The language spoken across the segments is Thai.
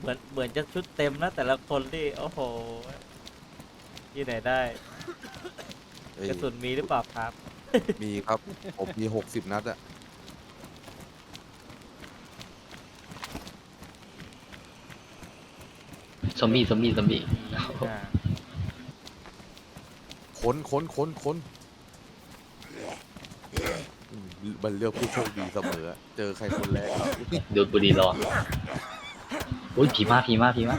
เหมือนเหมือนจะชุดเต็มนะแต่ละคนที่โอ้โหที่ไหนได้เอ้ยกระสุนมีหรือเปล่าครับ มีครับ ผมมีหกสิบนัดอะซอมบี้ซอมบี้ซอมบี้อ่าค้นค้นค้นค้นอืมมันเลือกผู้โชคดีเสมอ เจอใครคนแรก ดูดบุหรี่รอ อุ้ยผีมาผีมาผีมา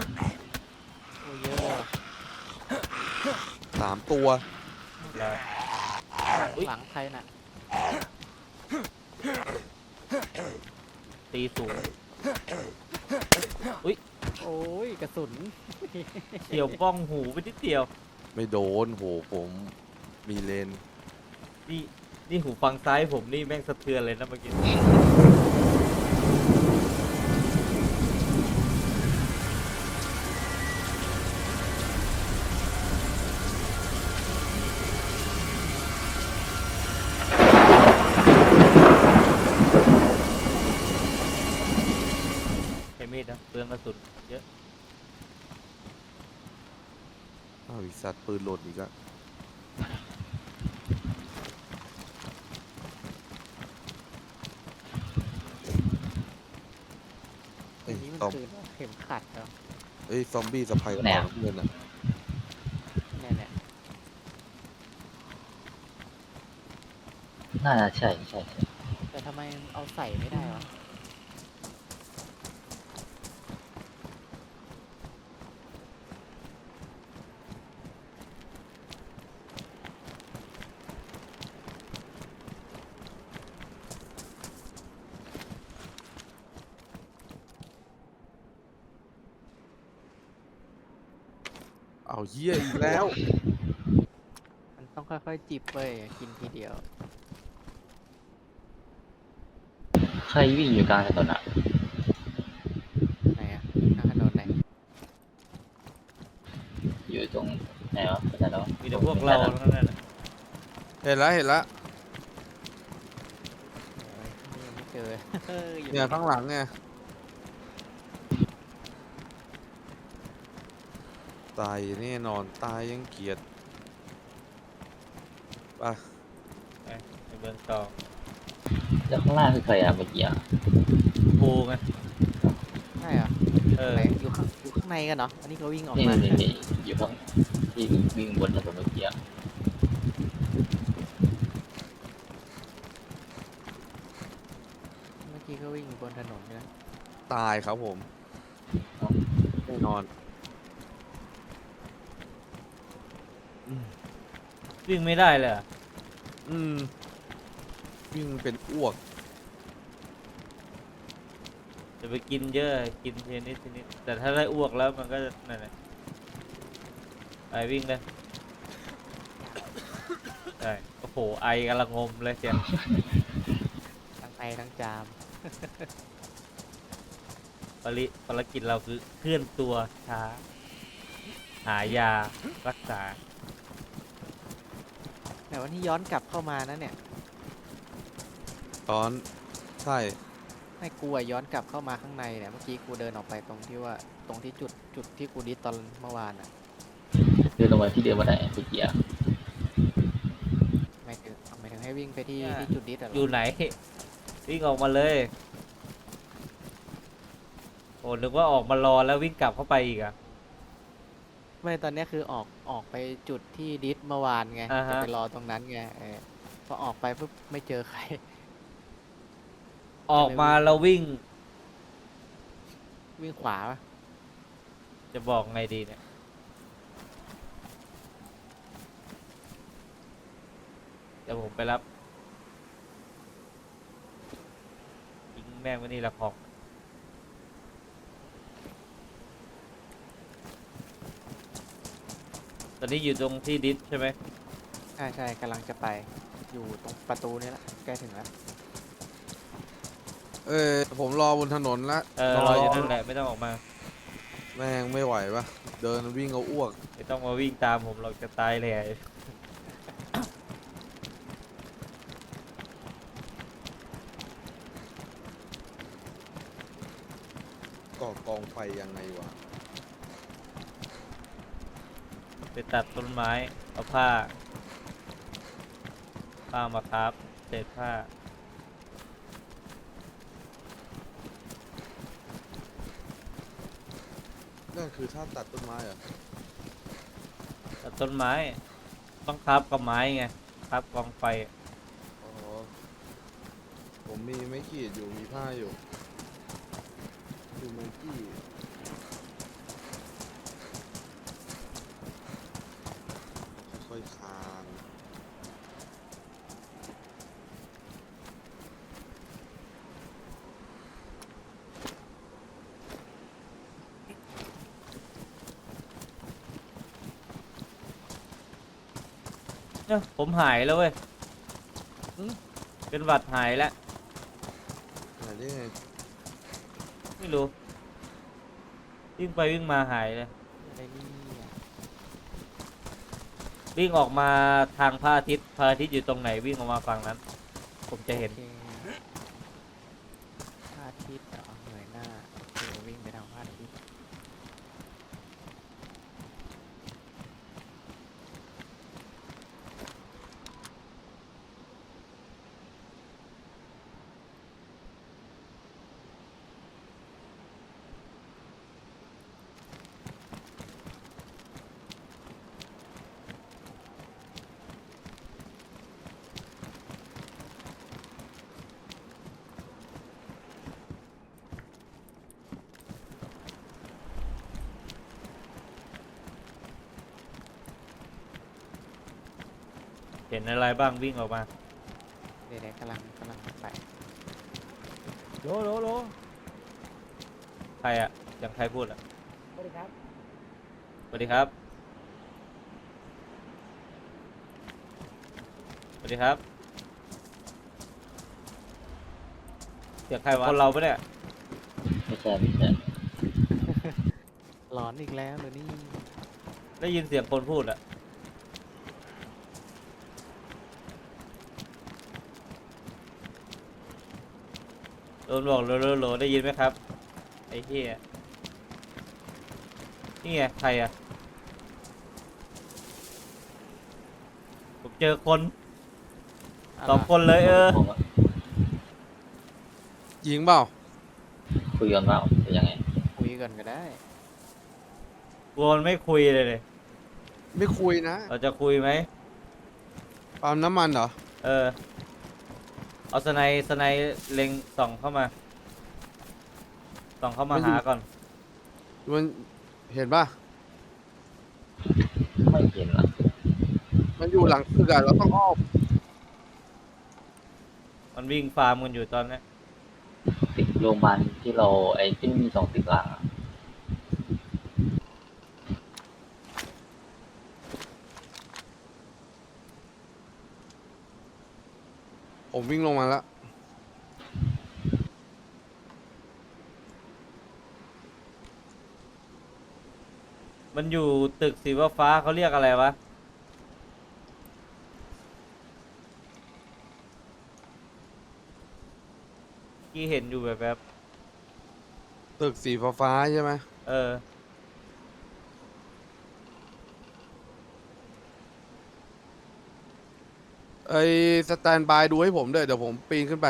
โอ้เยอะเลยว่ะสามตัวแล้วหลังใครน่ะ ตีสูงโอ้ยกระสุนเฉียวบ้องหูไปนิดเดียว ไม่โดนโหผมมีเลน นี่นี่หูฟังซ้ายผมนี่แม่งสะเทือนเลยนะเมื่อกี้ ปืนหล่นอีกอะเอ้อัยนนี้มันซอมคือเข็มขัดเหรอเอ้ยซอมบี้สะพายกระเป๋าเงินอะเนี่ยเนี่ยน่าจะใช่ใช่ใช่แต่ทำไมเอาใส่ไม่ได้วะ เอาเหี้ยอีกแล้ว มันต้องค่อยๆจิบเว้ยกินทีเดียว ใครวิ่งอยู่กลางถนนอะ ไหนอะทางถนนไหนอยู่ตรงไหนวะไปไหนแล้วมีแต่พวกเราทั้งนั้นนะเห็นแล้วเห็นแล้วโอ้ยนี่ยังไม่เจอเอออยู่เนี่ยข้างหลังไง ตายแน่นอนตายยังเกลียดไปไปไปเบืองต่อแล้วข้างล่างคือใครอะเมื่อกี้อะภูไงใช่เหรอเออไหนอยู่ข้างอยู่ข้างในกันเนาะอันนี้เขาวิ่งออกนี่มานี่นี่อยู่ข้างที่วิ่งบนถนนเมื่อกี้อะเมื่อกี้เขาวิ่งอยู่บนถนนใช่ไหมตายครับผมแน่นอน วิ่งไม่ได้เลยอะอืมวิ่งเป็นอ้วก จะไปกินเยอะกินทีนิดทีนิดแต่ถ้าได้อ้วกแล้วมันก็จะนั่นแหละไปวิ่งเลยได้โอ้โหไอกำลังงมเลยเสียงทั้งไอทั้งจาม ภารภารกิจเราคือเคลื่อนตัวช้า หายารักษา แต่วันนี้ย้อนกลับเข้ามานะเนี่ยตอนใช่ไม่กลัวย้อนกลับเข้ามาข้างในเนี่ยเมื่อกี้กูเดินออกไปตรงที่ว่าตรงที่จุดจุดที่กูดิสตอนเมื่อวานอะเดินลงมาที่เดิมมาได้เมื่อกี้อะหมายถึงหมายถึงให้วิ่งไปที่เนี่ยที่จุดดิสอะเหรอยู่ไหน วิ่งออกมาเลย โอ้นึกว่าออกมารอแล้ววิ่งกลับเข้าไปอีกอะ ไม่ตอนเนี้ยคือออกออกไปจุดที่ดิสเมื่อวานไงอ่าฮะ จะไปรอตรงนั้นไงเออพอออกไปปุ๊บไม่เจอใคร ออกมาแล้ววิ่ง วิ่งขวาปะจะบอกไงดีเนี่ย เดี๋ยวผมไปรับยิงแม่งไว้นี่ละของ ตอนนี้อยู่ตรงที่ดิสใช่ไหมใช่ใช่กำลังจะไป อยู่ตรงประตูนี่แหละใกล้ถึงแล้ว เออผมรอบนถนนละเออรออยู่นั่นแหละไม่ต้องออกมาแม่งไม่ไหวปะเดินวิ่งเอาอ้วก ไม่ต้องมาวิ่งตามผมเราจะตายเลยก่อกองไฟยังไงวะ ไปตัดต้นไม้ เอาผ้า ผ้ามาครับเศษผ้า นั่นคือท่าตัดต้นไม้เหรอตัดต้นไม้ ต้องครับกับไม้ไงครับกองไฟ อ๋อ ผมมีไม้ขีดอยู่ มีผ้าอยู่ดูไม้ขีดค่อยๆคาน เนี่ยผมหายแล้วเว้ยเป็นหวัดหายแล้ว หายได้ไงไม่รู้ วิ่งไปวิ่งมาหายเลย อะไรนี่ยวิ่งออกมาทางพระอาทิตย์พระอาทิตย์อยู่ตรงไหนวิ่งออกมาฝั่งนั้น ผมจะเห็น โอคพระอาทิตย์เหรอเหนื่อยหน้าโอเควิ่งไปทางพระอาทิตย์ เห็นอะไรบ้างวิ่งออกมาเดี๋ยวๆกำลังกำลังไปโลโลโลใครอะอย่างใครพูดอะสวัสดีครับสวัสดีครับสวัสดีครับเสียงใครวะคนเราปะเนี่ยไม่ใช่ไม่ใช่หลอนอีกแล้วเหรอนี่ได้ยินเสียงคนพูดอะ โดนบอกโลโลโลได้ยินไหมครับ ไอ้เหี้ยนี่ไงใครอะผมเจอคนะสองคนเลยเออผมว่ายิงเปล่าคุยกันว่าเป็นยังไง คุยกันก็ได้กลัวมันไม่คุยเลยเลย ไม่คุยนะเราจะคุยไหมปั๊มน้ำมันเหรอ เออ เอาสไนด์สไนด์เล็งส่องเข้ามาส่องเข้ามามันอยู่ หาก่อน มันเห็นป่ะไม่เห็นละมันอยู่หลังตึกอะเราต้องอ้อมมันวิ่งฟาร์มกันอยู่ตอนนี้ ตึกโรงพยาบาลที่เราไอ้ที่มีสองตึกหลังอะ ผมวิ่งลงมาแล้ว มันอยู่ตึกสีฟ้าๆเขาเรียกอะไรวะ ที่เห็นอยู่แบบแบบตึกสีฟ้าๆใช่ไหม ๆเออ ไอ้สแตนบายดูให้ผมด้วยเดี๋ยวผมปีนขึ้นไป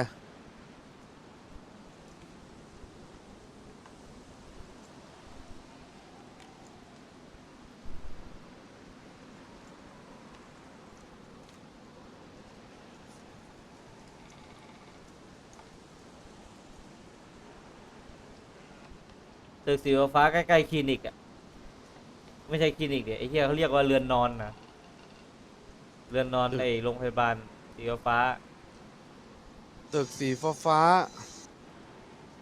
ตึกสีฟ้าใกล้ๆคลินิกอะ ไม่ใช่คลินิกเดี๋ยวไอ้เหี้ยเขาเรียกว่าเรือนนอนนะ เรือนนอนตึกไอ้โรงพยาบาลสีฟ้าตึกสีฟ้า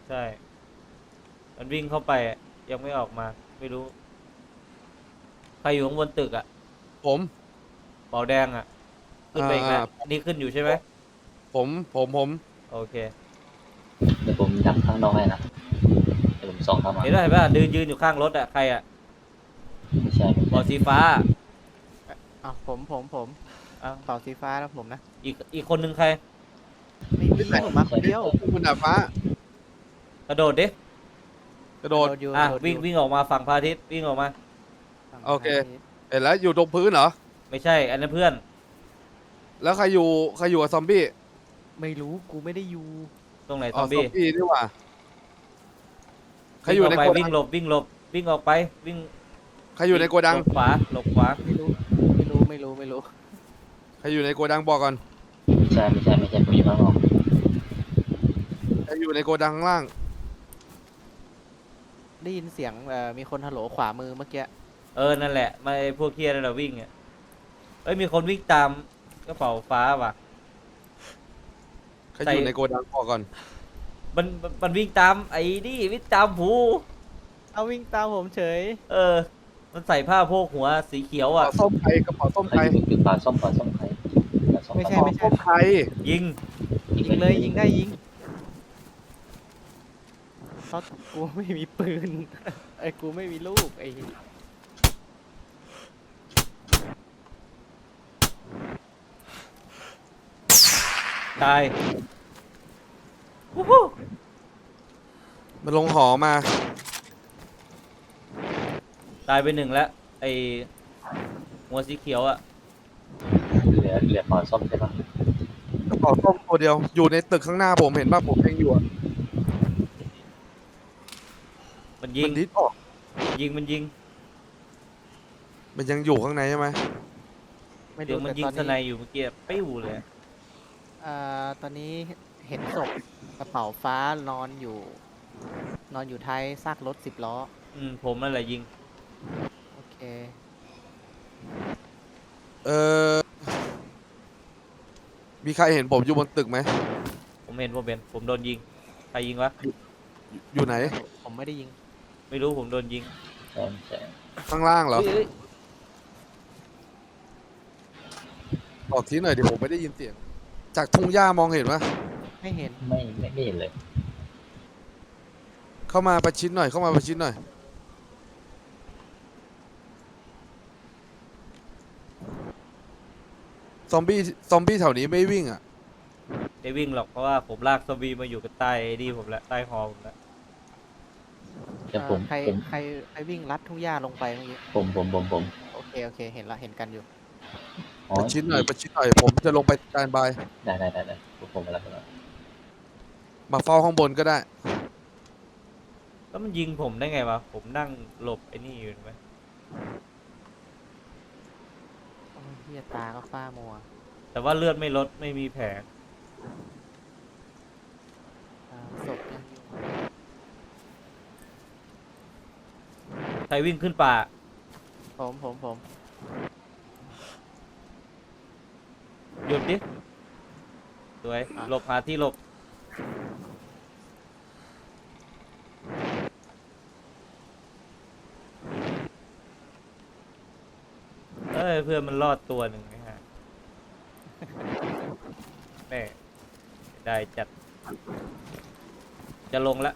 ใช่ มันวิ่งเข้าไปอะยังไม่ออกมา ไม่รู้ ใครอยู่ข้างบนตึกอะๆผมเบาแดงอะ ขึ้นไปอีกแล้วอ่า นี่ขึ้นอยู่ใช่ไหมผมผมผม โอเค เดี๋ยวผมดักข้างนอกให้นะ เดี๋ยวผมส่องเข้ามาเห็นไหมเห็นป่ะยืนยืนอยู่ข้างรถอะ ใครอะไม่ใช่ไม่บอใช่สีฟ้าอ้าวผมผมผม อ้าวเป่าสีฟ้าแล้วผมนะ อีกอีกคนนึงใคร ไม่มีผมมาคนเดียวบนดาดฟ้ากระโดดดิกระโดดอยู่อะกรโดวิ่งอยู่วิ่งออกมาฝั่งพระอาทิตย์วิ่งออกมา ฝั่งโอเค ซ้ายนิดเห็นแล้วอยู่ตรงพื้นเหรอ ไม่ใช่ อันนั้นเพื่อน แล้วใครอยู่ใครอยู่กับซอมบี้ไม่รู้กูไม่ได้อยู่ตรงไหนซอ๋ออมซอบี้มบี้นี่หว่าใครอยู่ในวิ่งกโกไปดัวิ่งงหลบวิ่งหลบวิ่งออกไปวิ่งใครอยู่ในโกดังหลบขวาหลบขวาไม่รู้ไม่รู้ไม่รู้ไม่รู้ ใครอยู่ในโกดังบอกก่อน ไม่ใช่ไม่ใช่ไม่ใช่ผมอยู่ข้างนอกใครอยู่ในโกดังข้างล่าง ได้ยินเสียงเอ่อมีคนฮัลโหลขวามือเมื่อกี้เออ นั่นแหละมาไอ้พวกเคียนั่นแหละวิ่งอะเอ้ย มีคนวิ่งตามกระเป๋าฟ้าว่ะ ใครอยู่ใส่ ในโกดังบอกก่อน มันมันมันวิ่งตามไอ้นี่วิ่งตามผูเอาวิ่งตามผมเฉย เออ มันใส่ผ้าโพกหัวสีเขียวกระอะ เป๋าส้มใครกระเป๋าส้มใคใครรอยู่อยู่ป่าส้มป่าส้ม ใครป่าส้มไม่กใช่ระเป๋าส้มใครยิง ยิงเลยยิงได้ยิงเพราะกูไม่มีปืน ไอ้กูไม่มีลูกไอ้ตายวู้ฮู้มันลงหอมาตายไปหนึ่งแล้ว ไอ้หัวสีเขียวอะ เหลือเหลือป่าส้มใช่ปะกระเป๋าส้มตัวเดียว อยู่ในตึกข้างหน้าผมเห็นป่ะผมเองอยู่อะมันยิมังนดิสออก ยิงมันยิงมันยังอยู่ข้างในใช่ไหมไม่เดี๋ยรู้วมันแต่ยิงตอนสไนนี้อยู่เมื่อกี้ปิ้วเลยอ่าตอนนี้เห็นศพกระเป๋าฟ้านอนอยู่ นอนอยู่ท้ายซากรถสิบล้อ อืมผมนั่นแหละยิง โอเค เออ มีใครเห็นผมอยู่บนตึกไหม ผมเห็นผมเห็นผมโดนยิง ใครยิงวะ อยู่ไหน ผมไม่ได้ยิงไม่รู้ผมโดนยิงใช่ใช่ข้างล่างเหรอ เฮ้ยเฮ้ยบอกทีหน่อยเดี๋ยวผมไม่ได้ยินเสียง จากทุ่งหญ้ามองเห็นปะไม่เห็นไม่ไม่ไม่เห็นเลยเข้ามาประชิดหน่อย เข้ามาประชิดหน่อย ซอมบี้ซอมบี้แถวนี้ไม่วิ่งอะ ได้วิ่งหรอกเพราะว่าผมลากซอมบี้มาอยู่กับใต้ไอ้นี่ผมแล้วใต้คอผมแล้วแต่เอ่อผม ใครผม ใครใครวิ่งลัดทุ่งหญ้าลงไปเมื่อกี้ผมผมผมผมโอเคโอเคเห็นละเห็นกันอยู่อ๋อประชิดหน่อยประชิดหน่อย ผมจะลงไปแตนบาย ได้ได้ได้ได้ผมมาแล้วผมมาแล้วมาเฝ้าข้างบนก็ได้ แล้วมันยิงผมได้ไงวะผมนั่งหลบไอ้นี่อยู่เห็นไหมโอ้ย เฮียตาก็ฟ้ามัวแต่ว่าเลือดไม่ลดไม่มีแผลอ่าศพยังอยู่ใครวิ่งขึ้นป่า ผมผมผมหยุดดิสวยหลบหาที่หลบ เอ้เพื่อนมันรอดตัวหนึ่งนะฮะแม่ได้จัด จะลงละ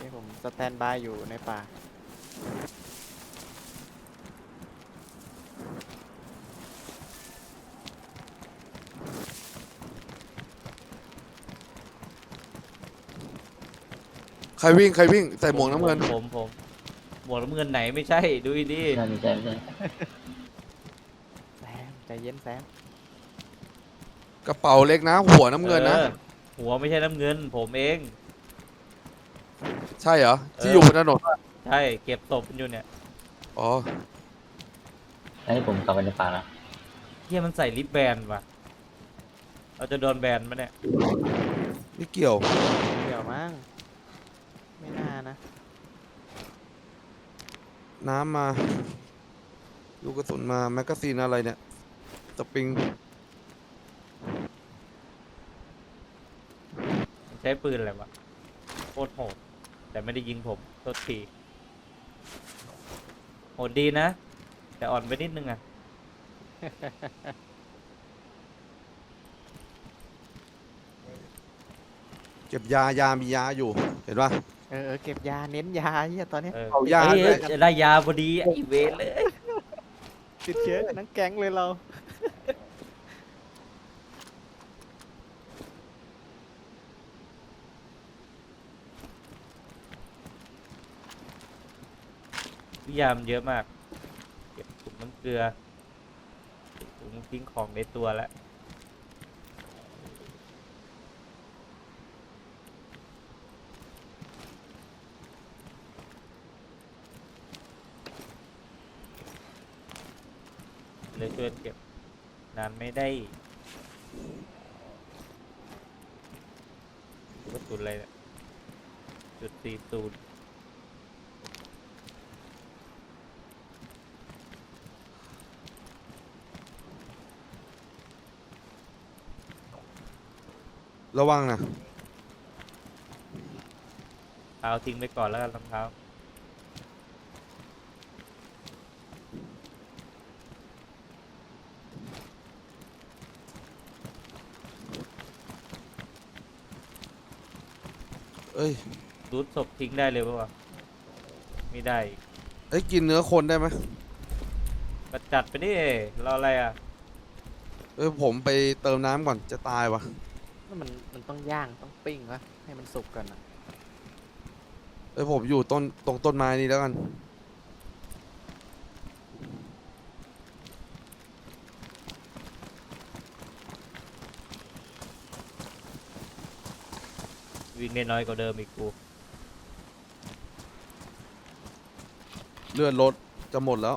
นี่ผมสแตนบายอยู่ในป่า ใครวิ่งใครวิ่งใส่หมวกน้ำเงินผมผมผมหมวกน้ำเงินไหนไม่ใช่ดูดีใช่ไม่ใช่ไม่ใช่แซมใจเย็นแซมกระเป๋าเล็กนะ หัวน้ำเงินนะออหัวไม่ใช่น้ำเงิน ผมเอง ใช่เหรอที่เออออยู่บนถนนอะใช่เก็บศพอยู่เนี่ยอ๋อให้ผมกลับไปในป่านะเฮียมันใส่ลิปแบนด์ว่ะเราจะโดนแบนไหมเนี่ยไม่เกี่ยวเดี๋ยวมั้งไม่ น่านะน้ำมาลูกกระสุนมา แมกกาซีนอะไรเนี่ยสปริงมันใช้ปืนอะไรวะโคตรโหด แต่ไม่ได้ยิงผมโทษทีโหดดีนะ แต่อ่อนไปนิดนึงอะ เก็บยายามียาอยู่ เห็นปะ เออเก็บยาเน้นยาเหียตอนเนี้ยเอายาด้วย เอ้ะได้ยาพอดีอ้เวรเลยติดเชื้อทั้งแก๊งเลยเราพยามเยอะมาก เก็บถุงน้ำเกลือถุงทิ้งของในตัวแล้ว ลยช่วยเก็บนานไม่ได้กระสุนอะไรเนี่ยจุดสี่ศูนย์ระวังนะเท้าทิ้งไปก่อนแล้วกันรองเท้า อ้ยรูดศพทิ้งได้เลยปะวะไม่ได้อีกเอ้ยกินเนื้อคนได้ไหมก็จัดไปดิรออะไรอะเอ้ยผมไปเติมน้ำก่อนจะตายวะแล้วมันมันต้องย่างต้องปิ้งวะให้มันสุกก่อนอะเอ้ยผมอยู่ต้นตรงต้นไม้นี้แล้วกัน วิ่งได้น้อยกว่าเดิมอีกกูเลือดรถจะหมดแล้ว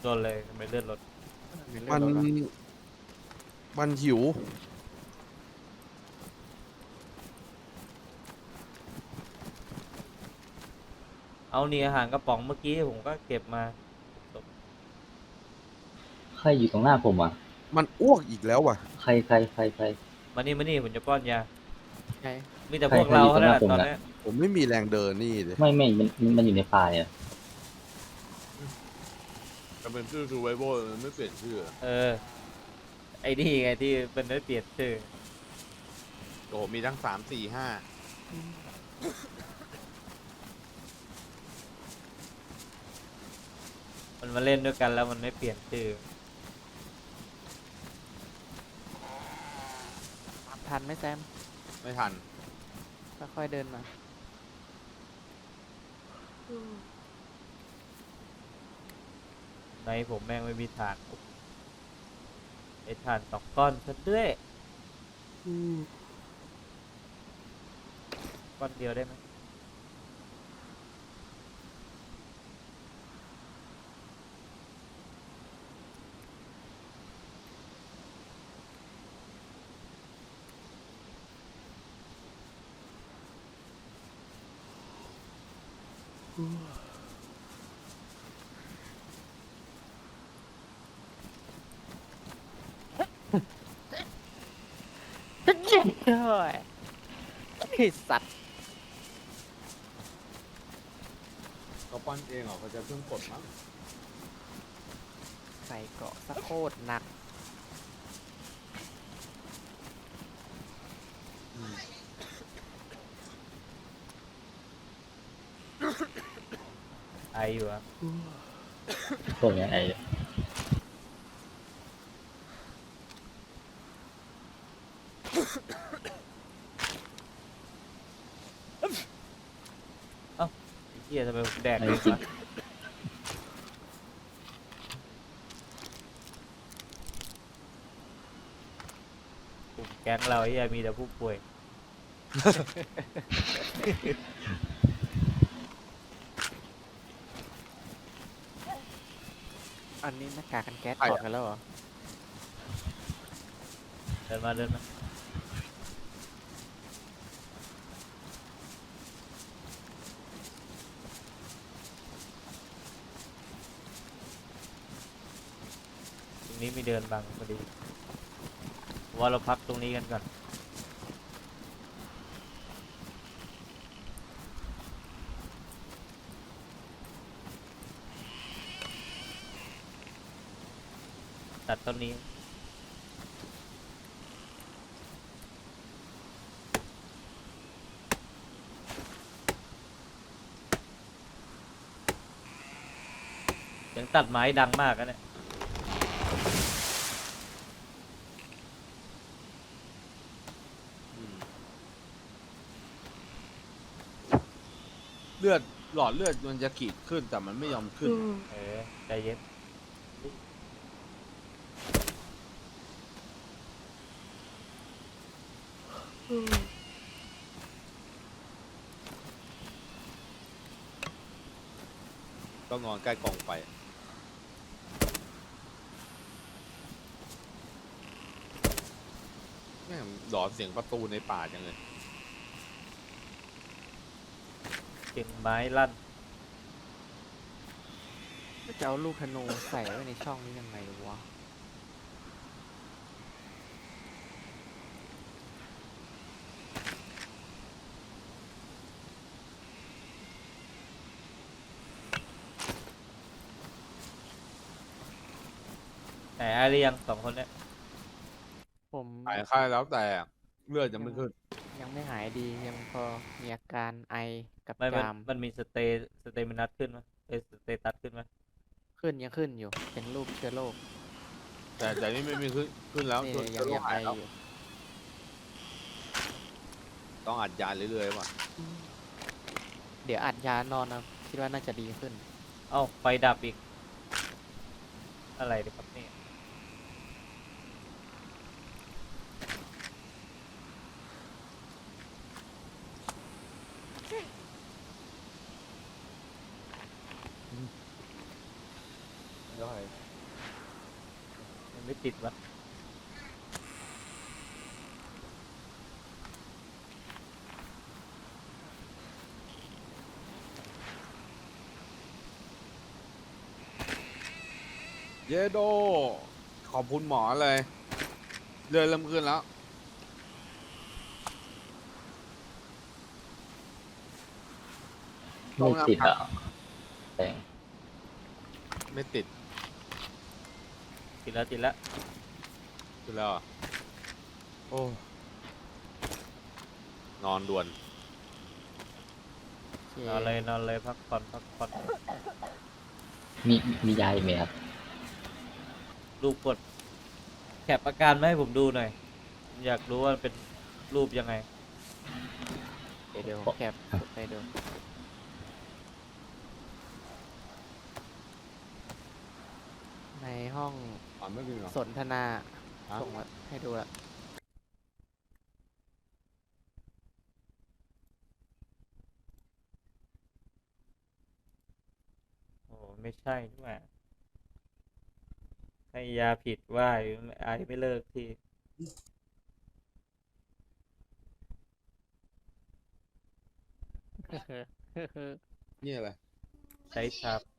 โดนเลยทำไมเลื่อนรถมีเลืมัอดนรถวะมันหิว เอานี่อาหารกระป๋องเมื่อกี้ผมก็เก็บมา ใครอยู่ตรงหน้าผมอะ มันอ้วกอีกแล้วว่ะ ใครใครใครใคร มานี่มานี่ผมจะป้อนยาไงมีแต่ใครพวกเราใครอยู่เท่านั้นแหละตรงหน้าผมน่ะตอนเนี้ยผมไม่มีแรงเดินนี่เลยไม่ไม่มันมันมันอยู่ในป่าอะจะเป็นชื่อคือไวโบไม่เปลี่ยนชื่อเออ ไอ้นี่ไงที่เป็นได้เปลี่ยนชื่อ โอ้มีทั้งสามสี่ห้ามันมาเล่นด้วยกันแล้วมันไม่เปลี่ยนชื่อ ทันไหมแซม ไม่ทัน ค่อยๆเดินมาในผมแม่งไม่มีฐานไอ้ฐานสองก้อนซะด้วยก้อนเดียวได้ไหม เฮ้ยไอ้สัตว์เขาปั้นเองเหรอเขาจะเพิ่งกดมั้งใส่เกราะสะโคตรหนัก ไออยู่อะพวกเนี้ยไอ้ ไอ้เหี้ยทำไมผม แดกไอ้เลยวจิกะกลุ่มแก๊งเราไอ้เหี้ยมีแต่ผู้ป่วย อันนี้หน้ากากกันแก๊สถอดกันแล้วเหรอ เดินมาเดินมา นี้มีเดินบังพอดีว่าเราพักตรงนี้กันก่อนตัดต้นนี้เสียงตัดไม้ดังมากนะเนี่ย เลือดหลอดเลือดมันจะขีดขึ้นแต่มันไม่ยอมขึ้นเออใจเย็นต้องนอนใกล้กองไฟแม่งหลอนเสียงประตูในป่าจังเลย เสียงไม้ลั่นจะเอาลูกธนูใส่ไว้ในช่องนี้ยังไงวะ ไหนอาเรียงสองคนเนี้ยผมหายค่ายแล้วแต่เลือดยังไม่ขึ้นยังไม่หายดียังพอมีอาการไอ กับไม่มันจามมันมีสเตย์สเตมินัสขึ้นไหมเอยสเตตัสขึ้นไหมขึ้นยังขึ้นอยู่ เป็นรูปเชื้อโรคแต่แต่นี่ไม่มีขึ้นขึ้นแล้วนี่จนยังจนยังหาไอยแล้วอยู่ต้องอัดยาเรื่อยๆว่ะเดี๋ยวอัดยานอนนะคิดว่าน่าจะดีขึ้น เอ้าไฟดับอีก อะไรเนี่ยครับเนี่ย ไม่ติดวะเยโด ขอบคุณหมอเลยเลือดเริ่มขึ้นแล้ว ไม่ติดอะแต่ไม่ติด ติดแล้วติดแล้วขึ้นแล้วเหรอโอ้นอนด่วนโอเคนอนเลยนอนเลยพักผ่อนพักผ่อนมีมียาอีกไหมครับ รูปกดแคปอาการมาให้ผมดูหน่อยอยากรู้ว่ามันเป็นรูปยังไง เดี๋ยวเดี๋ยวผมแคปไปดูในห้อง อ่านไม่กินเหรอ สนทนา ฮะ ส่งมาให้ดูละโอ้ไม่ใช่นี่หว่าให้ยาผิดว่าอยู่ไอไม่เลิกที่นี่อะไรใช้ชาโค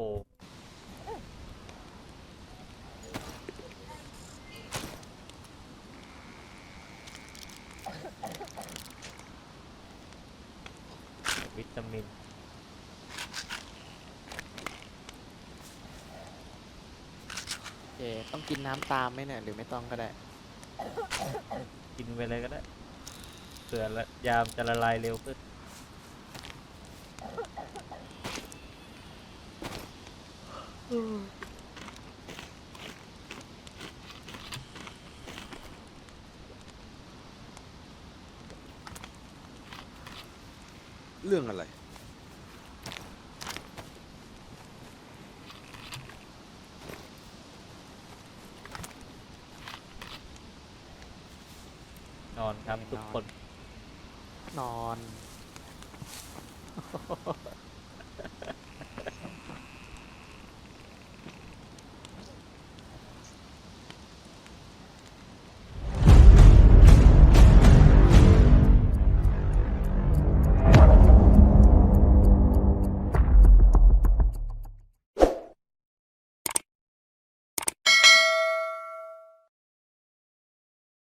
วิตามิน โอเคต้องกินน้ำตามไหมเนี่ย หรือไม่ต้องก็ได้ กินไปเลยก็ได้เผื่อละยามจะละลายเร็วขึ้น เรื่องอะไร